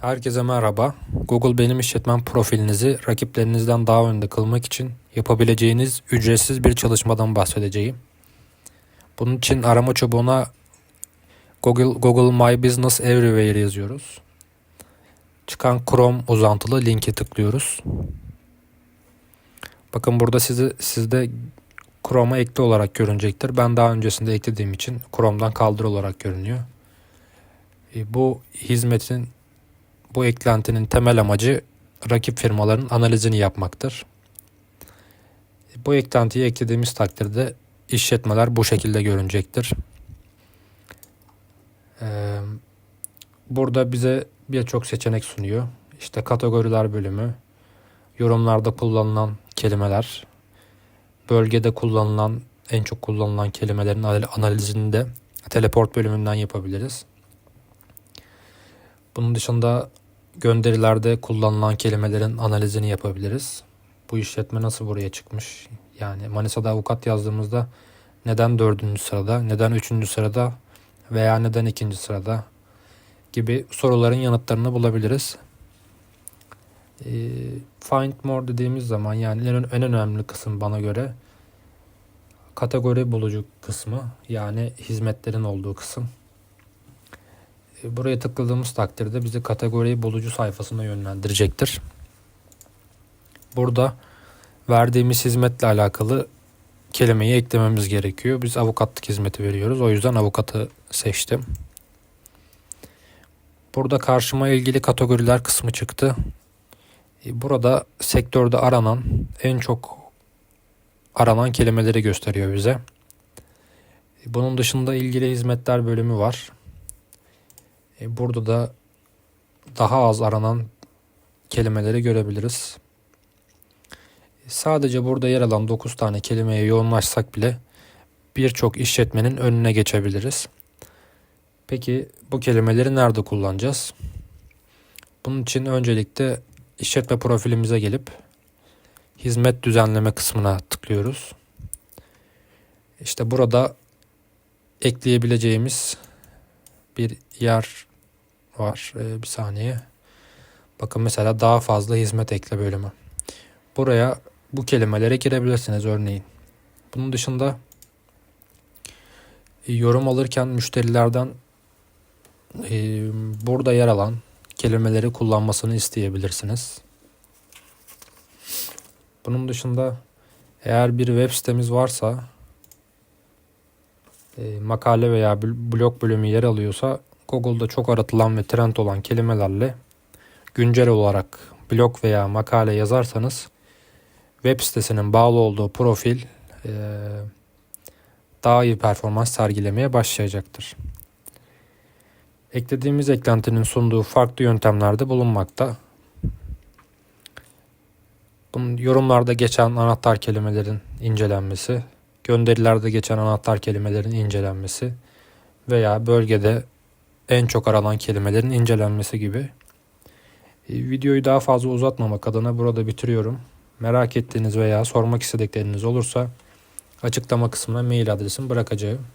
Herkese merhaba. Google Benim İşletmem profilinizi rakiplerinizden daha önde kılmak için yapabileceğiniz ücretsiz bir çalışmadan bahsedeceğim. Bunun için arama çubuğuna Google, Google My Business Everywhere yazıyoruz. Çıkan Chrome uzantılı linke tıklıyoruz. Bakın burada sizi, sizde Chrome'a ekli olarak görünecektir. Ben daha öncesinde eklediğim için Chrome'dan kaldır olarak görünüyor. E, Bu hizmetin bu eklentinin temel amacı rakip firmaların analizini yapmaktır. Bu eklentiyi eklediğimiz takdirde işletmeler bu şekilde görünecektir. Ee, Burada bize birçok seçenek sunuyor. İşte kategoriler bölümü, yorumlarda kullanılan kelimeler, bölgede kullanılan en çok kullanılan kelimelerin analizini de teleport bölümünden yapabiliriz. Bunun dışında gönderilerde kullanılan kelimelerin analizini yapabiliriz. Bu işletme nasıl buraya çıkmış? Yani Manisa'da avukat yazdığımızda neden dördüncü sırada, neden üçüncü sırada veya neden ikinci sırada gibi soruların yanıtlarını bulabiliriz. Ee, Find More dediğimiz zaman yani en, en önemli kısım bana göre kategori bulucu kısmı yani hizmetlerin olduğu kısım. E, Buraya tıkladığımız takdirde bizi kategori bulucu sayfasına yönlendirecektir. Burada verdiğimiz hizmetle alakalı kelimeyi eklememiz gerekiyor. Biz avukatlık hizmeti veriyoruz. O yüzden avukatı seçtim. Burada karşıma ilgili kategoriler kısmı çıktı. E, Burada sektörde aranan en çok aranan kelimeleri gösteriyor bize. E, Bunun dışında ilgili hizmetler bölümü var. E, Burada da daha az aranan kelimeleri görebiliriz. Sadece burada yer alan 9 tane kelimeye yoğunlaşsak bile birçok işletmenin önüne geçebiliriz. Peki bu kelimeleri nerede kullanacağız? Bunun için öncelikle işletme profilimize gelip hizmet düzenleme kısmına tıklıyoruz. İşte burada ekleyebileceğimiz bir yer var. Ee, bir saniye. Bakın mesela daha fazla hizmet ekle bölümü. Buraya bu kelimelere girebilirsiniz örneğin. Bunun dışında e, yorum alırken müşterilerden e, burada yer alan kelimeleri kullanmasını isteyebilirsiniz. Bunun dışında eğer bir web sitemiz varsa e, makale veya bl- blog bölümü yer alıyorsa Google'da çok aratılan ve trend olan kelimelerle güncel olarak blog veya makale yazarsanız web sitesinin bağlı olduğu profil e, daha iyi performans sergilemeye başlayacaktır. Eklediğimiz eklentinin sunduğu farklı yöntemlerde bulunmakta. Bunun yorumlarda geçen anahtar kelimelerin incelenmesi, gönderilerde geçen anahtar kelimelerin incelenmesi veya bölgede en çok aranan kelimelerin incelenmesi gibi. E, Videoyu daha fazla uzatmamak adına burada bitiriyorum. Merak ettiğiniz veya sormak istedikleriniz olursa açıklama kısmına mail adresimi bırakacağım.